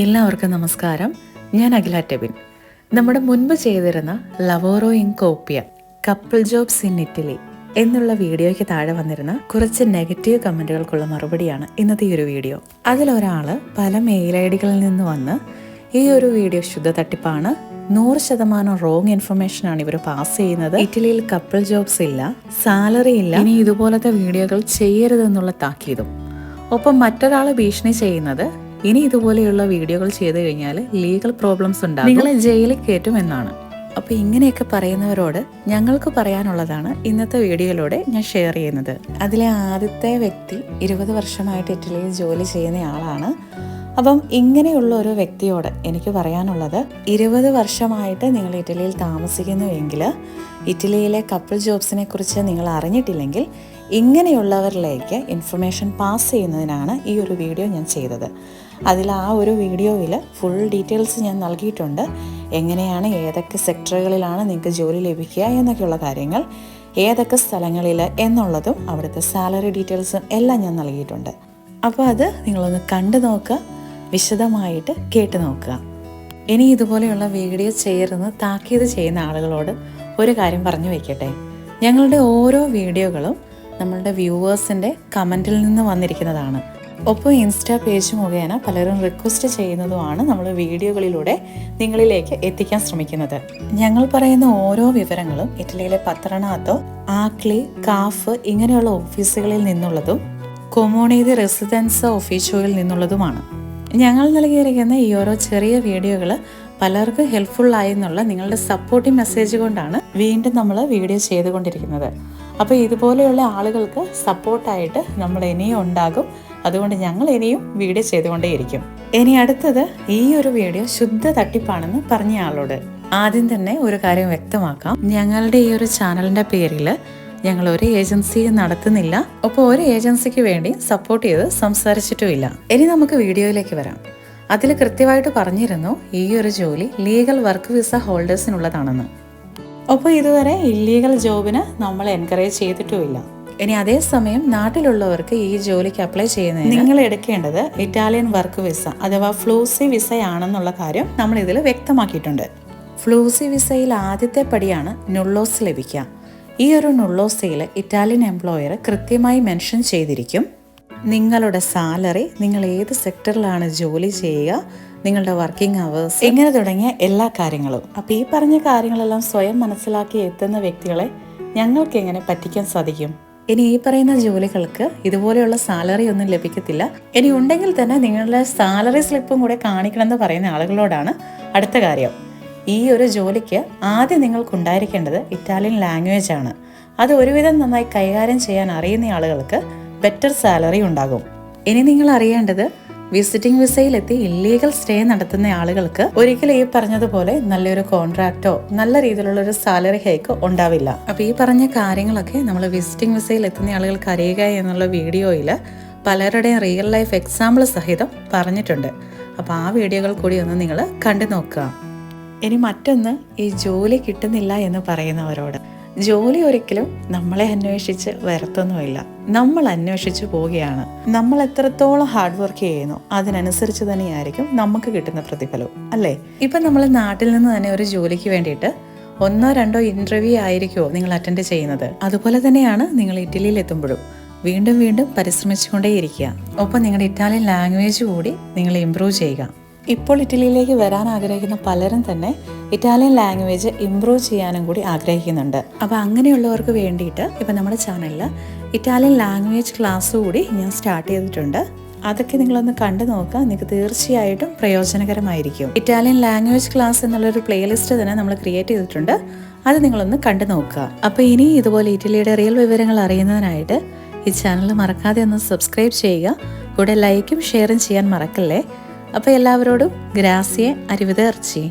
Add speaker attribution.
Speaker 1: എല്ലാവർക്കും നമസ്കാരം. ഞാൻ അഖില ടെബിൻ. നമ്മുടെ മുൻപ് ചെയ്തിരുന്ന ലവോറോ ഇൻ കോപ്പിയ കപ്പിൾ ജോബ്സ് ഇൻ ഇറ്റലി എന്നുള്ള വീഡിയോയ്ക്ക് താഴെ വന്നിരുന്ന കുറച്ച് നെഗറ്റീവ് കമന്റുകൾക്കുള്ള മറുപടിയാണ് ഇന്നത്തെ ഈ ഒരു വീഡിയോ. അതിലൊരാൾ പല മെയിൽ ഐ ഡികളിൽ നിന്ന് വന്ന് ഈ ഒരു വീഡിയോ ശുദ്ധ തട്ടിപ്പാണ്. നൂറ് ശതമാനം റോങ് ഇൻഫർമേഷൻ ആണ് ഇവർ പാസ് ചെയ്യുന്നത്. ഇറ്റലിയിൽ കപ്പിൾ ജോബ്സ് ഇല്ല സാലറി ഇല്ല ഇനി ഇതുപോലത്തെ വീഡിയോകൾ ചെയ്യരുതെന്നുള്ള താക്കീതും. ഒപ്പം മറ്റൊരാൾ ഭീഷണി ചെയ്യുന്നത് ഇനി ഇതുപോലെയുള്ള വീഡിയോകൾ ചെയ്തു കഴിഞ്ഞാൽ ലീഗൽ പ്രോബ്ലംസ് ഉണ്ടാകും. നിങ്ങളെ ജയിലിൽ കയറ്റും എന്നാണ്. അപ്പോൾ ഇങ്ങനെയൊക്കെ പറയുന്നവരോട് ഞങ്ങൾക്ക് പറയാനുള്ളതാണ് ഇന്നത്തെ വീഡിയോയിലൂടെ ഞാൻ ഷെയർ ചെയ്യുന്നത്. അതിലെ ആദ്യത്തെ വ്യക്തി ഇരുപത് വർഷമായിട്ട് ഇറ്റലിയിൽ ജോലി ചെയ്യുന്ന ആളാണ്. അപ്പം ഇങ്ങനെയുള്ള ഒരു വ്യക്തിയോട് എനിക്ക് പറയാനുള്ളത് ഇരുപത് വർഷമായിട്ട് നിങ്ങൾ ഇറ്റലിയിൽ താമസിക്കുന്നുവെങ്കിൽ ഇറ്റലിയിലെ കപ്പിൾ ജോബ്സിനെ കുറിച്ച് നിങ്ങൾ അറിഞ്ഞിട്ടില്ലെങ്കിൽ ഇങ്ങനെയുള്ളവരിലേക്ക് ഇൻഫർമേഷൻ പാസ് ചെയ്യുന്നതിനാണ് ഈ ഒരു വീഡിയോ ഞാൻ ചെയ്തത്. അതിൽ ആ ഒരു വീഡിയോയിൽ ഫുൾ ഡീറ്റെയിൽസ് ഞാൻ നൽകിയിട്ടുണ്ട്. എങ്ങനെയാണ് ഏതൊക്കെ സെക്ടറുകളിലാണ് നിങ്ങൾക്ക് ജോലി ലഭിക്കുക എന്നൊക്കെയുള്ള കാര്യങ്ങൾ ഏതൊക്കെ സ്ഥലങ്ങളിൽ എന്നുള്ളതും അവിടുത്തെ സാലറി ഡീറ്റെയിൽസും എല്ലാം ഞാൻ നൽകിയിട്ടുണ്ട്. അപ്പോൾ അത് നിങ്ങളൊന്ന് കണ്ടു നോക്കുക വിശദമായിട്ട് കേട്ട് നോക്കുക. ഇനി ഇതുപോലെയുള്ള വീഡിയോ ചെയ്യരുന്ന് താക്കീത് ചെയ്യുന്ന ആളുകളോട് ഒരു കാര്യം പറഞ്ഞു വയ്ക്കട്ടെ ഞങ്ങളുടെ ഓരോ വീഡിയോകളും നമ്മളുടെ വ്യൂവേഴ്സിന്റെ കമന്റിൽ നിന്ന് വന്നിരിക്കുന്നതാണ്. ഒപ്പം ഇൻസ്റ്റാ പേജ് മുഖേന പലരും റിക്വസ്റ്റ് ചെയ്യുന്നതുമാണ് നമ്മൾ വീഡിയോകളിലൂടെ നിങ്ങളിലേക്ക് എത്തിക്കാൻ ശ്രമിക്കുന്നത്. ഞങ്ങൾ പറയുന്ന ഓരോ വിവരങ്ങളും ഇറ്റലിയിലെ പത്രണാത്തോ ആക്ലി കാഫ് ഇങ്ങനെയുള്ള ഓഫീസുകളിൽ നിന്നുള്ളതും കൊമോണീതി റെസിഡൻസ് ഓഫീസുകളിൽ നിന്നുള്ളതുമാണ്. ഞങ്ങൾ നൽകിയിരിക്കുന്ന ഈ ഓരോ ചെറിയ വീഡിയോകൾ പലർക്കും ഹെൽപ്ഫുൾ ആയി എന്നുള്ള നിങ്ങളുടെ സപ്പോർട്ടിംഗ് മെസ്സേജ് കൊണ്ടാണ് വീണ്ടും നമ്മൾ വീഡിയോ ചെയ്തുകൊണ്ടിരിക്കുന്നത്. അപ്പോൾ ഇതുപോലെയുള്ള ആളുകൾക്ക് സപ്പോർട്ടായിട്ട് നമ്മൾ ഇനിയും ഉണ്ടാകും. അതുകൊണ്ട് ഞങ്ങൾ ഇനിയും വീഡിയോ ചെയ്തുകൊണ്ടേയിരിക്കും. ഇനി അടുത്തത് ഈ ഒരു വീഡിയോ ശുദ്ധ തട്ടിപ്പാണെന്ന് പറഞ്ഞ ആളോട്. ആദ്യം തന്നെ ഒരു കാര്യം വ്യക്തമാക്കാം. ഞങ്ങളുടെ ഈ ഒരു ചാനലിന്റെ പേരിൽ ഞങ്ങൾ ഒരു ഏജൻസി നടത്തുന്നില്ല. ഒപ്പം ഒരു ഏജൻസിക്ക് വേണ്ടി സപ്പോർട്ട് ചെയ്ത് സംസാരിച്ചിട്ടുമില്ല. ഇനി നമുക്ക് വീഡിയോയിലേക്ക് വരാം. അതിൽ കൃത്യമായിട്ട് പറഞ്ഞിരുന്നു ഈ ഒരു ജോലി ലീഗൽ വർക്ക് വിസ ഹോൾഡേഴ്സിനുള്ളതാണെന്ന്. ഒപ്പം ഇതുവരെ ഇല്ലീഗൽ ജോബിന് നമ്മൾ എൻകറേജ് ചെയ്തിട്ടുമില്ല. ഇനി അതേസമയം നാട്ടിലുള്ളവർക്ക് ഈ ജോലിക്ക് അപ്ലൈ ചെയ്യുന്നതിന് നിങ്ങൾ എടുക്കേണ്ടത് ഇറ്റാലിയൻ വർക്ക് വിസ അഥവാ ഫ്ലൂസി വിസയാണെന്നുള്ള കാര്യം നമ്മൾ ഇതിൽ വ്യക്തമാക്കിയിട്ടുണ്ട്. ഫ്ലൂസി വിസയിൽ ആദ്യത്തെ പടിയാണ് നുള്ളോസ് ലഭിക്കുക. ഈ ഒരു നുള്ളോസയിൽ ഇറ്റാലിയൻ എംപ്ലോയർ കൃത്യമായി മെൻഷൻ ചെയ്തിരിക്കും. നിങ്ങളുടെ സാലറി നിങ്ങൾ ഏത് സെക്ടറിലാണ് ജോലി ചെയ്യുക നിങ്ങളുടെ വർക്കിംഗ് അവേഴ്സ് ഇങ്ങനെ തുടങ്ങിയ എല്ലാ കാര്യങ്ങളും. അപ്പോൾ ഈ പറഞ്ഞ കാര്യങ്ങളെല്ലാം സ്വയം മനസ്സിലാക്കി എത്തുന്ന വ്യക്തികളെ ഞങ്ങൾക്ക് എങ്ങനെ പറ്റിക്കാൻ സാധിക്കും? ഇനി ഈ പറയുന്ന ജോലികൾക്ക് ഇതുപോലെയുള്ള സാലറി ഒന്നും ലഭിക്കത്തില്ല. ഇനി ഉണ്ടെങ്കിൽ തന്നെ നിങ്ങളുടെ സാലറി സ്ലിപ്പും കൂടെ കാണിക്കണം എന്ന് പറയുന്ന ആളുകളോടാണ് അടുത്ത കാര്യം. ഈ ഒരു ജോലിക്ക് ആദ്യം നിങ്ങൾക്കുണ്ടായിരിക്കേണ്ടത് ഇറ്റാലിയൻ ലാംഗ്വേജ് ആണ്. അത് ഒരുവിധം നന്നായി കൈകാര്യം ചെയ്യാൻ അറിയുന്ന ആളുകൾക്ക് ബെറ്റർ സാലറി ഉണ്ടാകും. ഇനി നിങ്ങൾ അറിയേണ്ടത് വിസിറ്റിംഗ് വിസയിലെത്തി ഇല്ലീഗൽ സ്റ്റേ നടത്തുന്ന ആളുകൾക്ക് ഒരിക്കലും ഈ പറഞ്ഞതുപോലെ നല്ലൊരു കോൺട്രാക്റ്റോ നല്ല രീതിയിലുള്ള ഒരു സാലറി ഹൈക്ക് ഉണ്ടാവില്ല. അപ്പൊ ഈ പറഞ്ഞ കാര്യങ്ങളൊക്കെ നമ്മൾ വിസിറ്റിംഗ് വിസയിൽ എത്തുന്ന ആളുകൾക്ക് അറിയുക എന്നുള്ള വീഡിയോയിൽ പലരുടെയും റിയൽ ലൈഫ് എക്സാമ്പിൾ സഹിതം പറഞ്ഞിട്ടുണ്ട്. അപ്പോൾ ആ വീഡിയോകൾ കൂടി ഒന്ന് നിങ്ങൾ കണ്ടു നോക്കുക. ഇനി മറ്റൊന്ന് ഈ ജോലി കിട്ടുന്നില്ല എന്ന് പറയുന്നവരോട്. ജോലി ഒരിക്കലും നമ്മളെ അന്വേഷിച്ച് വരത്തൊന്നുമില്ല. നമ്മൾ അന്വേഷിച്ചു പോവുകയാണ്. നമ്മൾ എത്രത്തോളം ഹാർഡ് വർക്ക് ചെയ്യുന്നു അതിനനുസരിച്ച് തന്നെയായിരിക്കും നമുക്ക് കിട്ടുന്ന പ്രതിഫലവും അല്ലേ? ഇപ്പൊ നമ്മൾ നാട്ടിൽ നിന്ന് തന്നെ ഒരു ജോലിക്ക് വേണ്ടിയിട്ട് ഒന്നോ രണ്ടോ ഇന്റർവ്യൂ ആയിരിക്കുമോ നിങ്ങൾ അറ്റൻഡ് ചെയ്യുന്നത്? അതുപോലെ തന്നെയാണ് നിങ്ങൾ ഇറ്റലിയിൽ എത്തുമ്പോഴും. വീണ്ടും വീണ്ടും പരിശ്രമിച്ചുകൊണ്ടേയിരിക്കുക. ഒപ്പം നിങ്ങളുടെ ഇറ്റാലിയൻ ലാംഗ്വേജ് കൂടി നിങ്ങൾ ഇമ്പ്രൂവ് ചെയ്യുക. ഇപ്പോൾ ഇറ്റലിയിലേക്ക് വരാൻ ആഗ്രഹിക്കുന്ന പലരും തന്നെ ഇറ്റാലിയൻ ലാംഗ്വേജ് ഇംപ്രൂവ് ചെയ്യാനും കൂടി ആഗ്രഹിക്കുന്നുണ്ട്. അപ്പോൾ അങ്ങനെയുള്ളവർക്ക് വേണ്ടിയിട്ട് ഇപ്പോൾ നമ്മുടെ ചാനലിൽ ഇറ്റാലിയൻ ലാംഗ്വേജ് ക്ലാസ് കൂടി ഞാൻ സ്റ്റാർട്ട് ചെയ്തിട്ടുണ്ട്. അതൊക്കെ നിങ്ങളൊന്ന് കണ്ടു നോക്കുക. നിങ്ങൾക്ക് തീർച്ചയായിട്ടും പ്രയോജനകരമായിരിക്കും. ഇറ്റാലിയൻ ലാംഗ്വേജ് ക്ലാസ് എന്നുള്ളൊരു പ്ലേലിസ്റ്റ് തന്നെ നമ്മൾ ക്രിയേറ്റ് ചെയ്തിട്ടുണ്ട്. അത് നിങ്ങളൊന്ന് കണ്ടു നോക്കുക. അപ്പോൾ ഇനി ഇതുപോലെ ഇറ്റലിയുടെ റിയൽ വിവരങ്ങൾ അറിയുന്നതിനായിട്ട് ഈ ചാനൽ മറക്കാതെ ഒന്ന് സബ്സ്ക്രൈബ് ചെയ്യുക. കൂടെ ലൈക്കും ഷെയറും ചെയ്യാൻ മറക്കല്ലേ? അപ്പോൾ എല്ലാവരോടും ഗ്രാസിയെ അരിവിതേർച്ചി